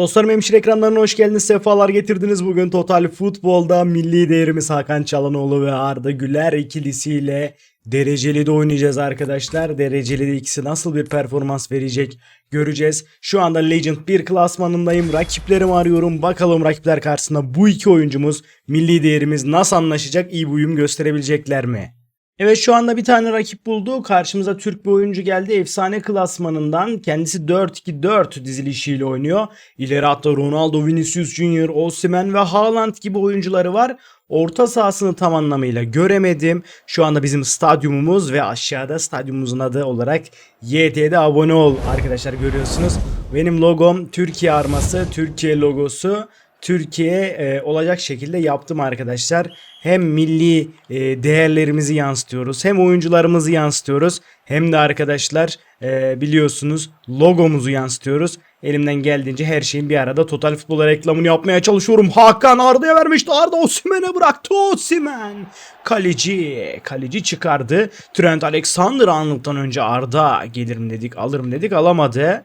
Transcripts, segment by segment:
Dostlarım hemşire ekranlarına hoş geldiniz. Sefalar getirdiniz. Bugün Total Futbol'da milli değerimiz Hakan Çalhanoğlu ve Arda Güler ikilisiyle dereceli de oynayacağız arkadaşlar. Dereceli de ikisi nasıl bir performans verecek göreceğiz. Şu anda Legend 1 klasmanındayım. Rakiplerimi arıyorum. Bakalım rakipler karşısında bu iki oyuncumuz milli değerimiz nasıl anlaşacak? iyi bir uyum gösterebilecekler mi? Evet şu anda bir tane rakip buldu. Karşımıza Türk bir oyuncu geldi. Efsane klasmanından. Kendisi 4-2-4 dizilişiyle oynuyor. İleri hatta Ronaldo, Vinicius Junior, Osimhen ve Haaland gibi oyuncuları var. Orta sahasını tam anlamıyla göremedim. Şu anda bizim stadyumumuz ve aşağıda stadyumumuzun adı olarak YT'de abone ol arkadaşlar görüyorsunuz. Benim logom Türkiye arması, Türkiye logosu. Türkiye e, olacak şekilde yaptım arkadaşlar. Hem milli e, değerlerimizi yansıtıyoruz, hem oyuncularımızı yansıtıyoruz, hem de arkadaşlar e, biliyorsunuz logomuzu yansıtıyoruz. Elimden geldiğince her şeyin bir arada total futbol reklamını yapmaya çalışıyorum. Hakan Arda'ya vermişti. Arda Osimhen'e bıraktı. Osimhen. Kaleci. Kaleci çıkardı. Trent Alexander anlıktan önce Arda gelirim dedik, alırım dedik, alamadı.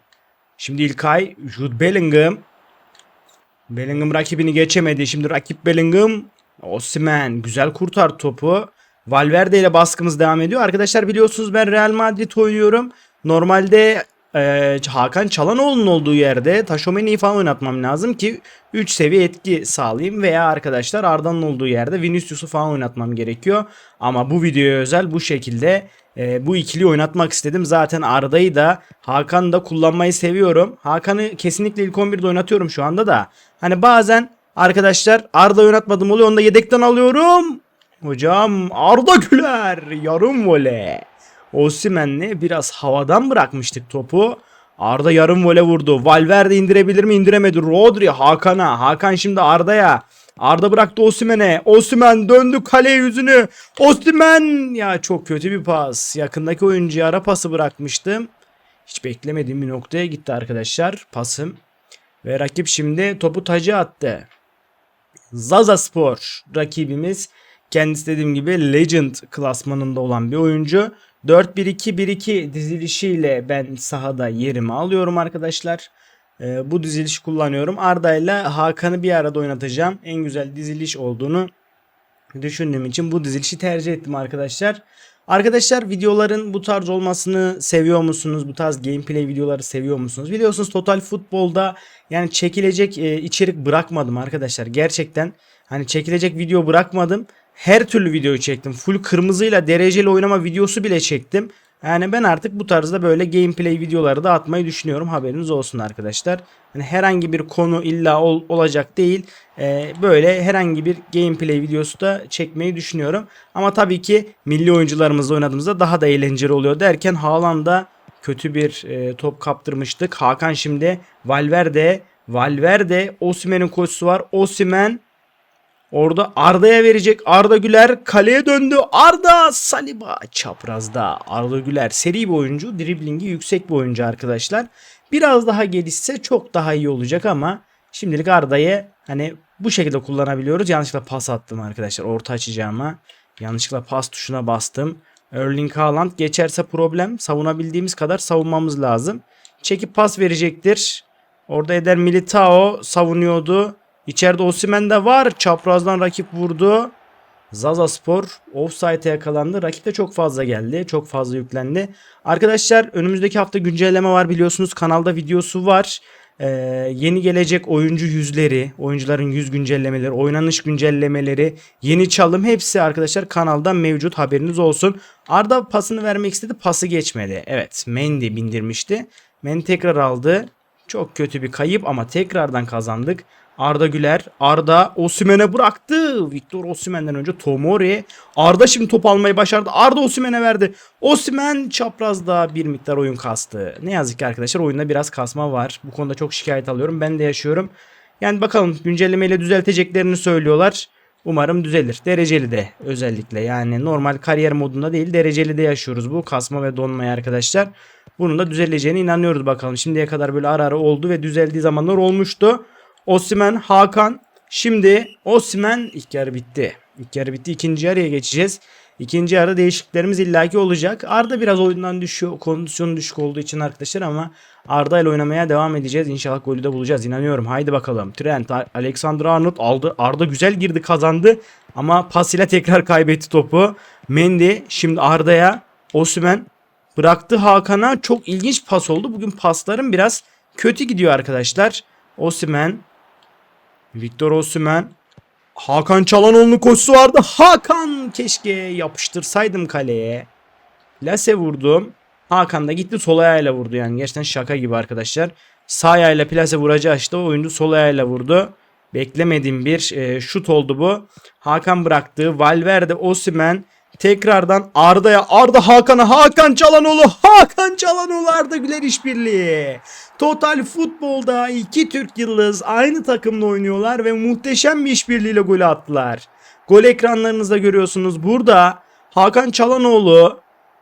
Şimdi İlkay, Jude Bellingham. Bellingham rakibini geçemedi. Şimdi rakip Bellingham. Osimhen güzel kurtar topu. Valverde ile baskımız devam ediyor. Arkadaşlar biliyorsunuz ben Real Madrid oynuyorum. Normalde e, Hakan Çalhanoğlu'nun olduğu yerde Taşomeni'yi falan oynatmam lazım ki 3 seviye etki sağlayayım. Veya arkadaşlar Arda'nın olduğu yerde Vinicius'u falan oynatmam gerekiyor. Ama bu videoya özel bu şekilde e, bu ikili oynatmak istedim. Zaten Arda'yı da Hakan'ı da kullanmayı seviyorum. Hakan'ı kesinlikle ilk 11'de oynatıyorum şu anda da. Hani bazen arkadaşlar Arda oynatmadım oluyor. Onu da yedekten alıyorum. Hocam Arda Güler yarım voley. Osimhen'le biraz havadan bırakmıştık topu. Arda yarım vole vurdu. Valverde indirebilir mi? İndiremedi. Rodri Hakan'a. Hakan şimdi Arda'ya. Arda bıraktı Osimhen'e. Osimhen döndü kale yüzünü. Osimhen ya çok kötü bir pas. Yakındaki oyuncuya ara pası bırakmıştım. Hiç beklemediğim bir noktaya gitti arkadaşlar pasım. Ve rakip şimdi topu tacı attı. Zaza Spor rakibimiz. Kendisi dediğim gibi Legend klasmanında olan bir oyuncu. 4-1-2-1-2 dizilişiyle ben sahada yerimi alıyorum arkadaşlar. Ee, bu dizilişi kullanıyorum. Arda ile Hakan'ı bir arada oynatacağım. En güzel diziliş olduğunu düşündüğüm için bu dizilişi tercih ettim arkadaşlar. Arkadaşlar videoların bu tarz olmasını seviyor musunuz? Bu tarz gameplay videoları seviyor musunuz? Biliyorsunuz Total Futbol'da yani çekilecek e, içerik bırakmadım arkadaşlar. Gerçekten hani çekilecek video bırakmadım. Her türlü videoyu çektim. Full kırmızıyla dereceli oynama videosu bile çektim. Yani ben artık bu tarzda böyle gameplay videoları da atmayı düşünüyorum. Haberiniz olsun arkadaşlar. Yani herhangi bir konu illa ol, olacak değil. Ee, böyle herhangi bir gameplay videosu da çekmeyi düşünüyorum. Ama tabii ki milli oyuncularımızla oynadığımızda daha da eğlenceli oluyor derken Haaland'a kötü bir e, top kaptırmıştık. Hakan şimdi Valverde Valverde Osimhen'in koşusu var. Osimhen Orada Arda'ya verecek. Arda Güler kaleye döndü. Arda Saliba çaprazda. Arda Güler seri bir oyuncu. Driblingi yüksek bir oyuncu arkadaşlar. Biraz daha gelişse çok daha iyi olacak ama şimdilik Arda'yı hani bu şekilde kullanabiliyoruz. Yanlışlıkla pas attım arkadaşlar orta açacağıma. Yanlışlıkla pas tuşuna bastım. Erling Haaland geçerse problem. Savunabildiğimiz kadar savunmamız lazım. Çekip pas verecektir. Orada Eder Militao savunuyordu. İçeride Osimhen de var. Çaprazdan rakip vurdu. Zaza Spor offside'e yakalandı. Rakip de çok fazla geldi. Çok fazla yüklendi. Arkadaşlar önümüzdeki hafta güncelleme var biliyorsunuz. Kanalda videosu var. Ee, yeni gelecek oyuncu yüzleri, oyuncuların yüz güncellemeleri, oynanış güncellemeleri, yeni çalım hepsi arkadaşlar kanalda mevcut haberiniz olsun. Arda pasını vermek istedi pası geçmedi. Evet Mendy bindirmişti. Mendy tekrar aldı. Çok kötü bir kayıp ama tekrardan kazandık. Arda Güler. Arda Osimhen'e bıraktı. Victor Osimhen'den önce Tomori. Arda şimdi top almayı başardı. Arda Osimhen'e verdi. Osimhen çaprazda bir miktar oyun kastı. Ne yazık ki arkadaşlar oyunda biraz kasma var. Bu konuda çok şikayet alıyorum. Ben de yaşıyorum. Yani bakalım güncellemeyle düzelteceklerini söylüyorlar. Umarım düzelir. Dereceli de özellikle yani normal kariyer modunda değil dereceli de yaşıyoruz bu kasma ve donmayı arkadaşlar. Bunun da düzeleceğine inanıyoruz bakalım. Şimdiye kadar böyle ara ara oldu ve düzeldiği zamanlar olmuştu. Osimen, Hakan. Şimdi Osimen ilk yarı bitti. İlk yarı bitti. İkinci yarıya geçeceğiz. İkinci yarıda değişikliklerimiz illaki olacak. Arda biraz oyundan düşüyor. Kondisyonu düşük olduğu için arkadaşlar ama Arda ile oynamaya devam edeceğiz. İnşallah golü de bulacağız. İnanıyorum. Haydi bakalım. Trent, Alexander Arnold aldı. Arda güzel girdi kazandı. Ama pas ile tekrar kaybetti topu. Mendy şimdi Arda'ya. Osimhen bıraktı Hakan'a. Çok ilginç pas oldu. Bugün paslarım biraz kötü gidiyor arkadaşlar. Osimhen. Victor Osimhen. Hakan Çalhanoğlu'nun koşusu vardı. Hakan keşke yapıştırsaydım kaleye. Lase vurdum. Hakan da gitti sol ayağıyla vurdu yani. Gerçekten şaka gibi arkadaşlar. Sağ ayağıyla plase vuracağı işte oyuncu sol ayağıyla vurdu. Beklemediğim bir e, şut oldu bu. Hakan bıraktı. Valverde, Osimen tekrardan Arda'ya. Arda Hakan'a. Hakan Çalhanoğlu. Hakan Çalhanoğlu Arda Güler işbirliği. Total futbolda iki Türk yıldız aynı takımda oynuyorlar ve muhteşem bir işbirliğiyle gol attılar. Gol ekranlarınızda görüyorsunuz. Burada Hakan Çalhanoğlu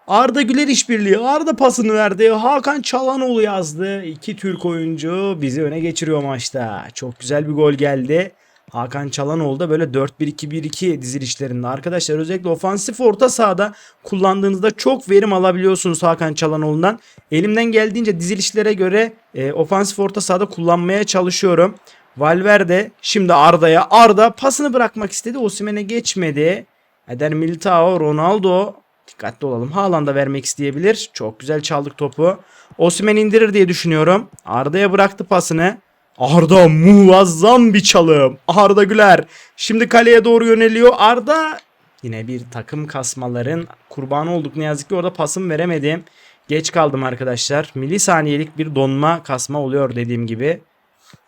Arda Güler işbirliği. Arda pasını verdi. Hakan Çalhanoğlu yazdı. İki Türk oyuncu bizi öne geçiriyor maçta. Çok güzel bir gol geldi. Hakan Çalhanoğlu da böyle 4-1-2-1-2 dizilişlerinde. Arkadaşlar özellikle ofansif orta sahada kullandığınızda çok verim alabiliyorsunuz Hakan Çalhanoğlu'ndan. Elimden geldiğince dizilişlere göre e, ofansif orta sahada kullanmaya çalışıyorum. Valverde şimdi Arda'ya. Arda pasını bırakmak istedi. Osimhen'e geçmedi. Eder Militao, Ronaldo. Dikkatli olalım. Haaland da vermek isteyebilir. Çok güzel çaldık topu. Osimhen indirir diye düşünüyorum. Arda'ya bıraktı pasını. Arda muazzam bir çalım. Arda Güler şimdi kaleye doğru yöneliyor. Arda yine bir takım kasmaların kurbanı olduk. Ne yazık ki orada pasım veremedim. Geç kaldım arkadaşlar. Milisaniyelik bir donma kasma oluyor dediğim gibi.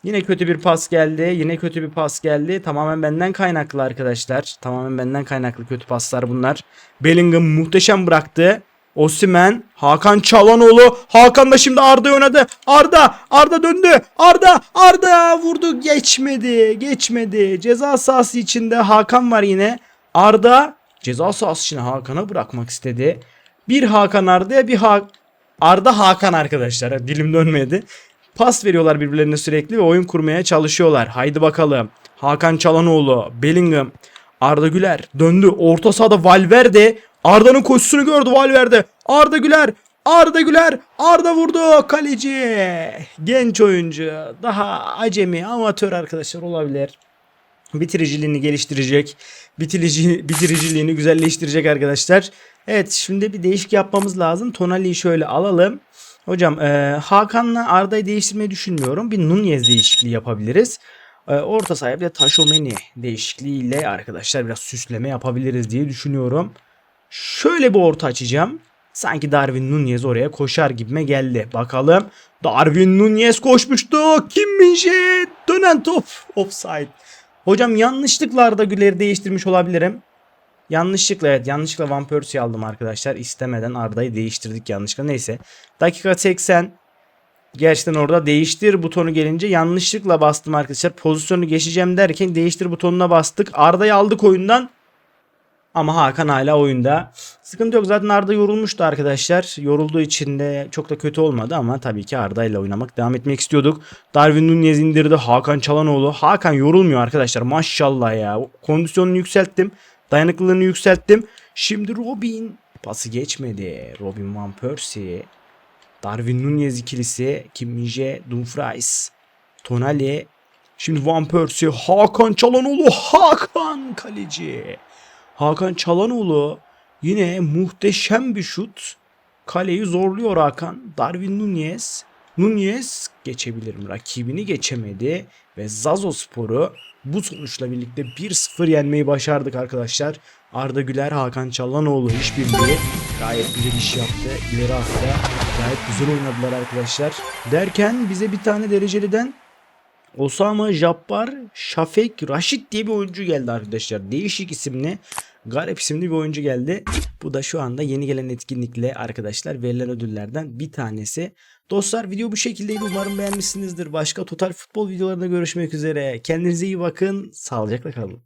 Yine kötü bir pas geldi. Yine kötü bir pas geldi. Tamamen benden kaynaklı arkadaşlar. Tamamen benden kaynaklı kötü paslar bunlar. Bellingham muhteşem bıraktı. Osimen, Hakan Çalhanoğlu. Hakan da şimdi Arda oynadı. Arda, Arda döndü. Arda, Arda vurdu. Geçmedi, geçmedi. Ceza sahası içinde Hakan var yine. Arda ceza sahası içine Hakan'a bırakmak istedi. Bir Hakan Arda'ya bir ha Arda Hakan arkadaşlar. Dilim dönmedi. Pas veriyorlar birbirlerine sürekli ve oyun kurmaya çalışıyorlar. Haydi bakalım. Hakan Çalhanoğlu, Bellingham, Arda Güler döndü. Orta sahada Valverde. Arda'nın koşusunu gördü Valverde. Arda Güler, Arda Güler, Arda vurdu kaleci. Genç oyuncu. Daha acemi, amatör arkadaşlar olabilir. Bitiriciliğini geliştirecek. Bitirici, bitiriciliğini güzelleştirecek arkadaşlar. Evet şimdi bir değişik yapmamız lazım. Tonali'yi şöyle alalım. Hocam e, Hakan'la Arda'yı değiştirmeyi düşünmüyorum. Bir Nunez değişikliği yapabiliriz. E, orta sahaya bir de Taşomeni değişikliğiyle arkadaşlar biraz süsleme yapabiliriz diye düşünüyorum. Şöyle bir orta açacağım. Sanki Darwin Nunez oraya koşar gibime geldi. Bakalım. Darwin Nunez koşmuştu. Kim Minje dönen top. Offside. Hocam yanlışlıkla da Güler'i değiştirmiş olabilirim. Yanlışlıkla evet yanlışlıkla Van Persie'yi aldım arkadaşlar. İstemeden Arda'yı değiştirdik yanlışlıkla. Neyse. Dakika 80. Gerçekten orada değiştir butonu gelince yanlışlıkla bastım arkadaşlar. Pozisyonu geçeceğim derken değiştir butonuna bastık. Arda'yı aldık oyundan. Ama Hakan hala oyunda. Sıkıntı yok zaten Arda yorulmuştu arkadaşlar. Yorulduğu için de çok da kötü olmadı ama tabii ki Arda ile oynamak devam etmek istiyorduk. Darwin Nunez indirdi. Hakan Çalanoğlu. Hakan yorulmuyor arkadaşlar maşallah ya. Kondisyonunu yükselttim. Dayanıklılığını yükselttim. Şimdi Robin pası geçmedi. Robin Van Persie. Darwin Nunez ikilisi. Kim Dumfries. Tonali. Şimdi Van Persie. Hakan Çalanoğlu. Hakan kaleci. Hakan Çalanoğlu yine muhteşem bir şut. Kaleyi zorluyor Hakan. Darwin Nunez. Nunez geçebilir mi? Rakibini geçemedi. Ve Zazo Sporu bu sonuçla birlikte 1-0 yenmeyi başardık arkadaşlar. Arda Güler, Hakan Çalhanoğlu işbirliği gayet güzel iş yaptı. İleri attı. Gayet güzel oynadılar arkadaşlar. Derken bize bir tane dereceliden Osama Jabbar Şafek Raşit diye bir oyuncu geldi arkadaşlar. Değişik isimli, garip isimli bir oyuncu geldi. Bu da şu anda yeni gelen etkinlikle arkadaşlar verilen ödüllerden bir tanesi. Dostlar video bu şekildeydi. Umarım beğenmişsinizdir. Başka total futbol videolarında görüşmek üzere. Kendinize iyi bakın. Sağlıcakla kalın.